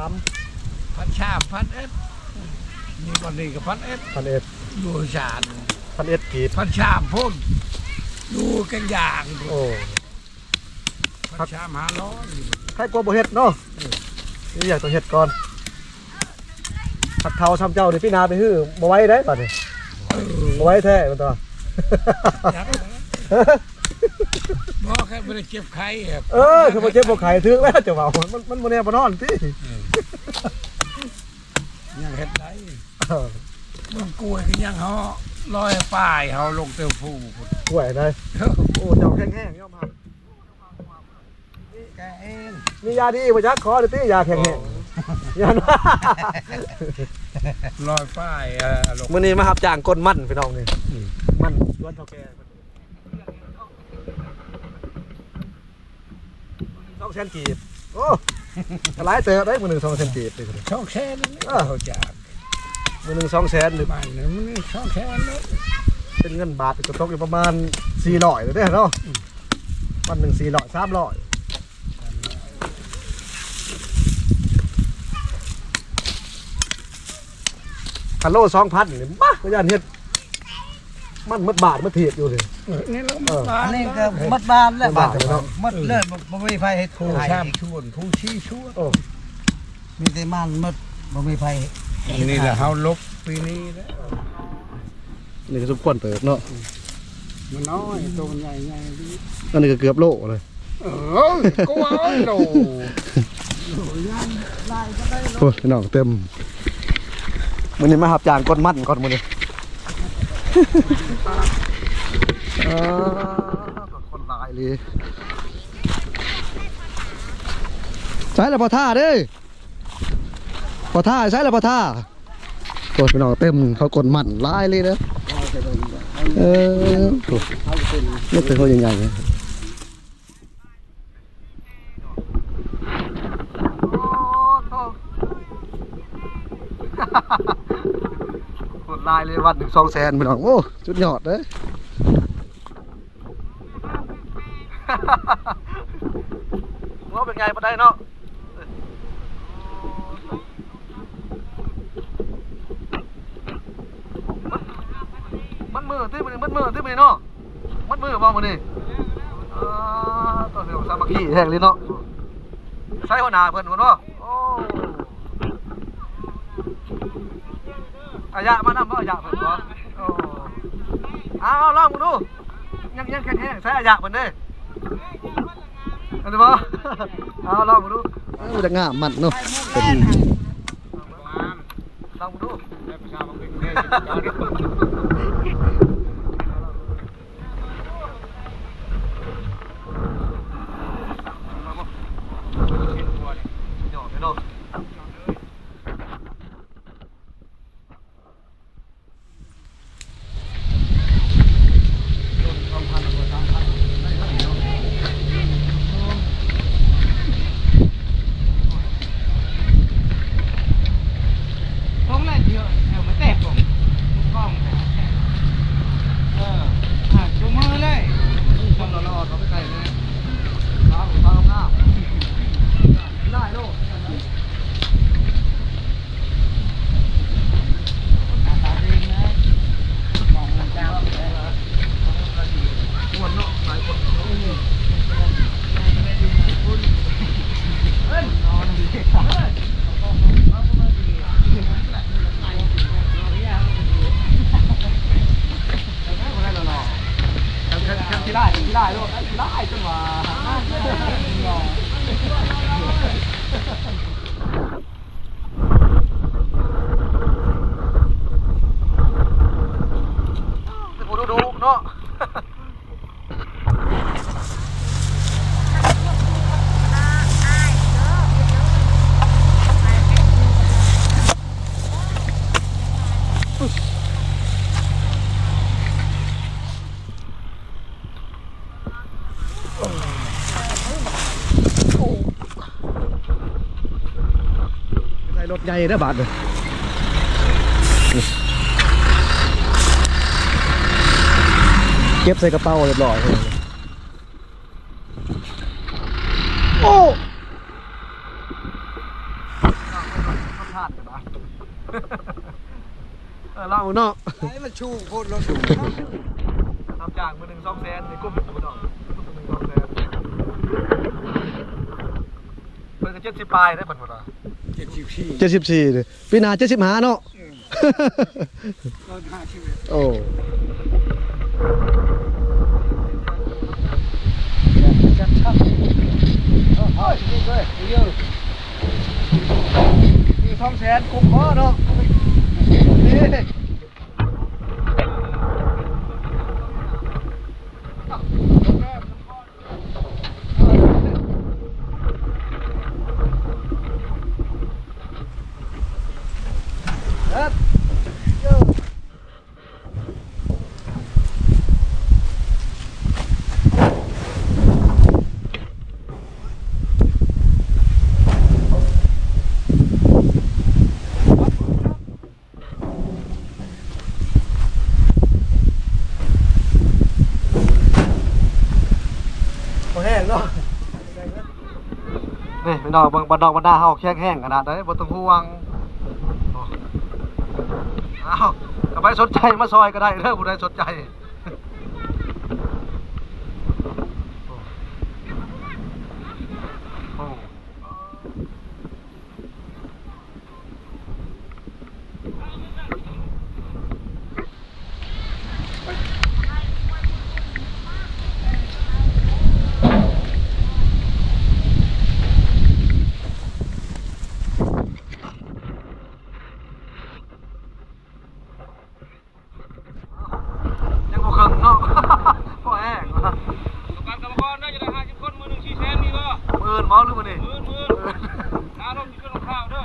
สามพันชามพันเอ็ดนี่ก่อนนี่กับพันเอ็ดพันเอ็ดดูชาญพันเอ็ดกีดพันชามพ่นดูกันอย่างโอ้พันชามหาร้อยใครกลัวบ่เฮ็ดเนาะนี่อยากต้องเฮ็ดก่อนผัดเทาทำเจ้านี่พี่นาไปฮื้อบ่ไหว้ได้ป่ะนี่เออบ่ไหว้แท้มันตัวจักบอกแค่ไม่ได้เจ็บไข้ครับเออคือบ่เจ็บบ่ไข้ถึงแล้วจะเว้ามันมันบ่แน่บ่นอนติ ยังเฮ็ดได้เออมึงกล้วยก็ยังเฮาลอยป้ายเฮาลงเตวผู้พุ่นป่วยได้โอ้เจ้าแห้งๆยอมรับแกเองมียาดีบ่จักขอเด้อติยาแข็งแห้งยาลอยป้ายเอ่อลงมื้อนี้มารับจ้างก้นมันพี่น้องนี่มันชวนเฒ่าแก่สองแสนกีบโอ้ หลายเตอได้มื้อหนึงสองแสนกีบเลยช่องแค่นั้นเออเขาจากมื้อหนึงสองแสนหรือบ้านนั้นมันนี่ช่องแค่นั้นเป็นเงินบาทก็ตกอยู่ประมาณ400เลยเด้อเนาะวันหนึ่ง400 300คันโล2,000นี่บ้าก็ย่านเฮ็ด มันหมดบาทหมดเทียบอยู่เลยเออนี่เราเออบ้าอันนี้ก็หมดบ้านแล้วหมดบ้านแล้วเนาะหมดเลยบ่บ่มีไฟให้ผู้ให้ชามชวนผู้ชี้ชวนโอ้มีแต่มันหมดบ่มีไฟนี่แหละเฮาลบปีนี้แล้วนี่ก็สมควรเปิดเนาะมันน้อยตัวมันใหญ่ใหญ่ดีอันนี้ก็เกือบโลเลยเออก็ว่าโลโอ้ยพี่น้องเต็มมื้อนี้มาหับจางก้นมันก่อนมื้อนี้ เออคนลายเลยใช้แล้วพอท่าเด้พอท่าใช้แล้วพอท่าโอ้ยพี่น้องเต็มเขากดมันลายเลยเด้อเออนี่เป็นคนใหญ่ๆเลยกด ลายเลยวันหนึ่งสองแสนพี่น้องโอ้จุดยอดเลยว่าเป็นไงมาได้เนาะมันมือที่มันมันมือที่มันเนาะมันมือมองมันนี่อ่าตัวเดียวสามัคคีแห้งเลยเนาะใช้หัวหน้าเพิ่อนคนเนาะโอ้อายะมานำบ่อายะเพิ่นบ่โอ้เอาเอาลองมึงดูยังยังแข็งแรงใช้อายะเพิ่นเด้อันนี้บ่เอาลองมึงดูเออจะงามมันเนาะเป็นลองมึงดูหยอกไปเนาะ ผมน่ะเยอะเอามาแตกผมกล้องเอออะจูมือเลย คนรอๆเขาไปไกลนะตามตามหน้าได้โลก ตาดีนะมองมันเจ้า คนเนาะหลายคน เอ้ยนอนดีเฮ้ย ที่ได้ที่ได้โลกที่ได้จังหวะดูดูเนาะ ในรถใหญ่ ได้บาทเลยเก็บใส่กระเป๋าเรียบร้อยเลยโอ้เล่าเนาะไอ้มันชูโคตรรถชูทำจากมือหนึ่งสองแสนในกลุ่มมือดอกมือหนึ่งสองแสนเพิ่นก็เจ็ดสิบปลายได้ผลหมดอะ เจ็ดสิบสี่เจ็ดสิบสี่เลยปีหนาเจ็ดสิบห้าเนาะรถห้าชีวิตโอ้ จัดช่างโอ้ยนี่เลยเยอะมีสองแสนคุ้มพอเนาะนี่เอ็ดเยอะ บ่แห้งเนาะ นี่เป็นดอกบางบันดอกบันดาเฮาแข็งแห้งขนาดไหนบ่ต้องห่วงอ้เอ้าไปสนใจมาซอยก็ได้เด้อผู้ใดสนใจโอ้โอ้ยังบ่เครื่องเนาะ บ่แห้งว่ะ การกรรมกรน่าจะได้ห้าสิบคนมือหนึ่งสี่แสนมีบ่ มื้ออื่นบ่หรือมื้อนี้ มือมือน้าต้องกินข้าวข้าวเด้อ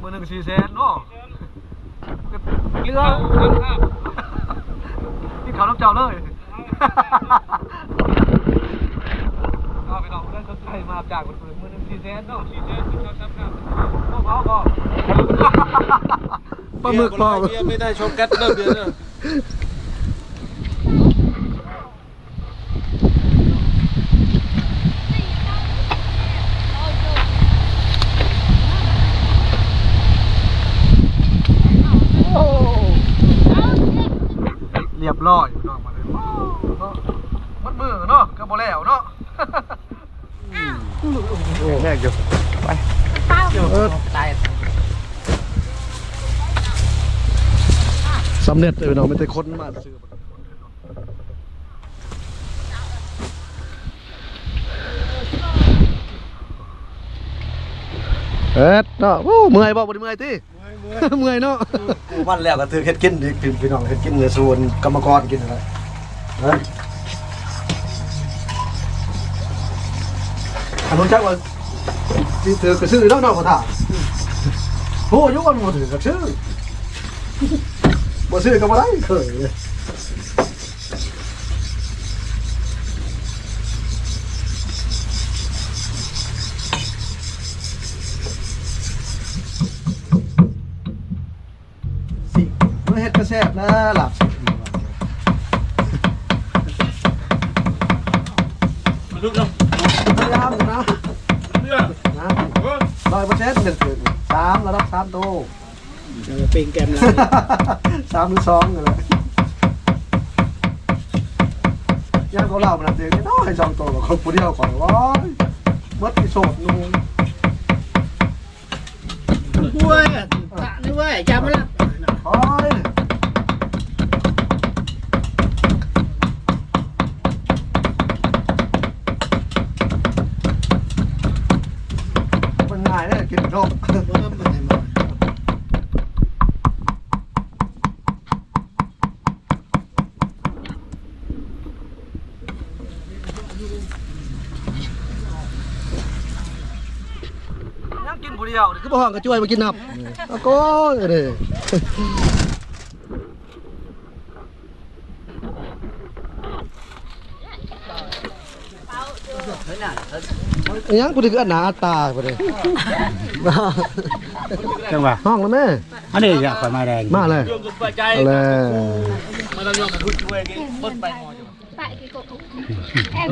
มื้อหนึง4แสนเนาะ กินข้าวข้าวข้าว กินข้าวน้ำเจ้าเลย เอาไปดอก ได้สนใจมาจากคนอื่นมื้อหนึง4แสนเนาะสี่แสนกินข้าวซับข้าวพ่อพ่อปลาหมึกพ่อเบียร์ไม่ได้ชมแก๊สเด้อเบียร์เด้อเรียบร้อยน้องมาเลยเนาะมันมือเนาะก็บ่แล้วเนาะ แรกอยู่ไปเออตายสำเร็จเลยน้องไม่ได้ค้นมาซื้อเอ็ดเนาะโอ้เมื่อยบ่บ่ได้เมื่อยติเมื่อยเนาะกูมันแล้วก็ถือเฮ็ดกินดิพี่พี่น้องเฮ็ดกินเนื้อส่วนกรรมกรกินอะไร ฮะอันนู้นจักว่าสิถือกระซื้อแล้วเนาะบ่ท่าโหอยู่ามระดับสามโตปิงแกมนะสามหรือสองกันเลยย่างเขาเล่ามันเองไม่ต้องให้สองโตกับคนผู้เดียวก่อนว้ายมดที่โสดนูนบ้วยตะนี่ ยังกินผู้เดียวนี่คือบ่ห้องก็ช่วยมากินนับเอาก็เด้อันยังกูถึงอันหนาอันตาไปเลยจังหวะห้องแล้วแม่อันนี้อยากไปมาแดงมาเลยยอมกับปัจจัยเอาเลยมาเรายอมกับทุกช่วยกันบดไปหมด Tại cái cục em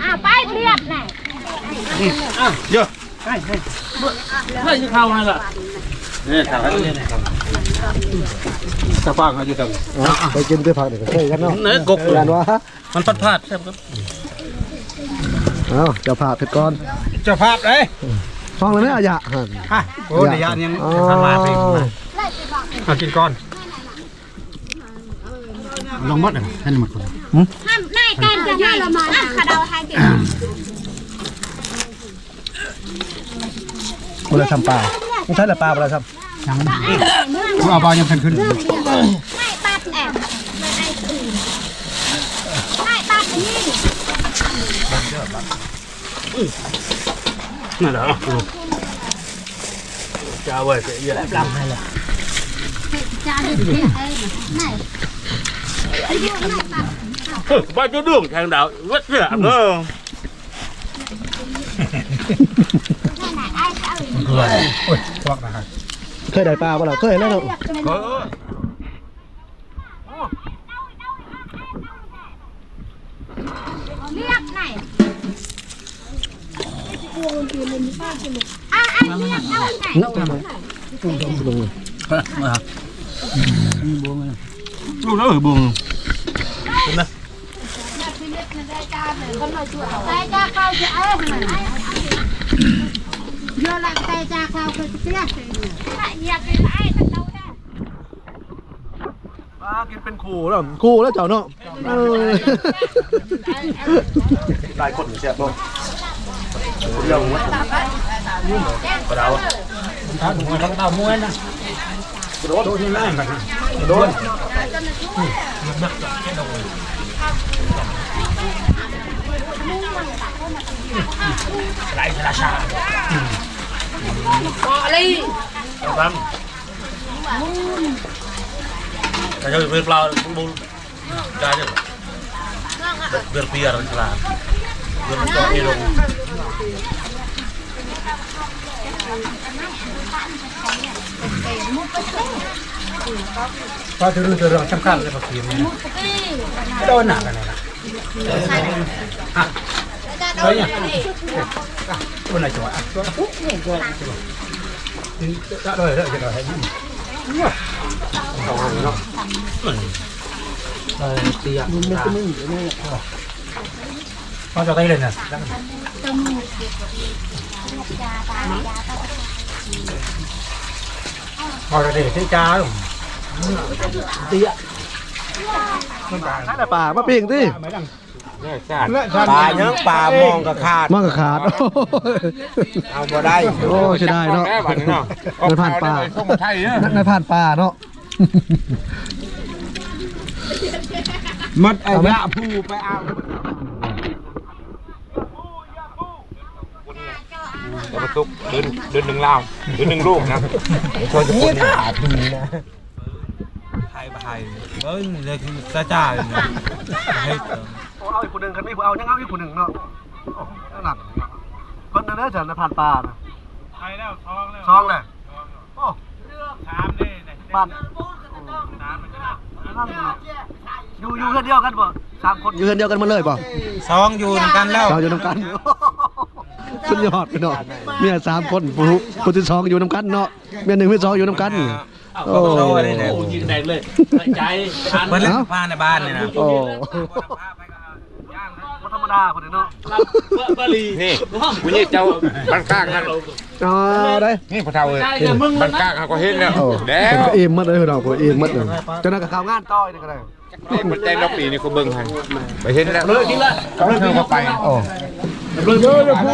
à bay liệt này เยอะเฮ้ยจะเข้าไงล่ะสะฟังเขาอยู่ตรงเอาไปกินด้วยผักเดี๋ยวก็เคยกันเนาะเนื้อกบยานวะมันพัดพาดใช่ไหมครับเอาเจะผ่าเพชรก่อนเจ้าภาพเลยห้องเลยไหมอะยะหั่นฮะโอ้ระยะนี้ยังอ๋อทำมาเพลงมาเอากินก่อน ลงมดอะให้หมดก่อนห้ามนายการจะให้อะขาดาวให้เด็กบ่ได้ทำปลาไม่ใช่แต่ปลาบ่ได้ทยังเอาบอลยังขึ้นขึ้นไม่ตัดแอบไม่ไอ้อื่นไม่ตัดนี่นั่นเหรอจะเอาไว้เสียเยอะจานเดียวไอ้ไหนบ้านจะดุ้งแทงดาววัดเสือเออไหนไอ้เอ้ยโอ้ยพวกนะครับำเคยได้ปลาบ่ล่ะเคยแล้วเนาะเรียกไหนอะไอ้เรียกเอาไหน เนาะลงเลยลูกแล้วเหรอบุ้งแต่จะเข้าจะเอ้ยเยอะละแต่จะเข้าคือเสียอยากกินไอ้ตั้งเต้าได้ปลากินเป็นคู่แล้วคู่แล้วเจ้าเนาะเออตายคนเสียบ่เรื่องวัดกระดาวถ้าถุงมันต้องเอาม้วนนะ โดนโดนที่แรงกันโดนไหลราชาบังแต่จะเป็นเปล่าบุ้งได้จ้ะเบียร์เบียร์สละเบียร์มันก็เอง ก็จะรู้ตัวเรื่องสำคัญเลยพอทีมนี้โดนหนักกันเลยนะเฮ้ยตัวไหนจังหวะตัวปุ๊บเนี่ยตัวตัวจะเลยเลยจะเลยให้ยิ่งเออเตียมันไม่ไม่พอจะได้เลยนะพอจะได้ที่จ้าเตียใช่แต่ปลามาปิ้งสิปลายังปลามองกับขาดมันก็ขาด เอาบ่ได้โอ้ใช่ได้เนาะในผ่านปลาในผ่านปลาเนาะมัดไอ้ยะผู้ไปเอา แล้วมาตุกเดินเดินหนึ่งลาวเดินหนึ่งลูกนะชนจะคนนี่ขาดทีนะไทยไทยเอ้ยเลยคือจ้าจ้าเลยให้เอาอีกคนหนึ่งคันไม่เอายังเอาอีกคนหนึ่งเนาะหนักคนนั้นจะในผ่านปลานะไทยแล้วท้องแล้วซองเลยโอ้ถามนี่บ้านอยู่อยู่เพื่อนเดียวกันป่ะสามคนอยู่เพื่อนเดียวกันมาเลยป่ะสองอยู่นำกันแล้วเราอยู่น้ำกัน สุดยอดไปเนาะเมียสามคนผู้ผู้ที่สองอยู่น้ำกันเนาะเมียหนึ่งเมียสองอยู่น้ำกันโอ้โหยิงแดงเลยใจทานเปิดเล่นผ้าในบ้านเลยนะโอ้ธรรมดาคนเนาะบาลีนี่กูนี่เจ้าบ้านกลางนั่นอ๋อได้นี่พอเท่าเลยบ้านกลางเขาก็เห็นแล้วแล้วก็เอ็มมัดเลยเราผมเอ็มมัดเลยจะนั่งกับข่าวงานต่อยนี่ก็ได้นี่มันใจรอบปีนี่เขาเบิ่งให้ไปเห็นแล้วเลยกินละเขาเธอเข้าไป โอ้เลยเยอะเลยพู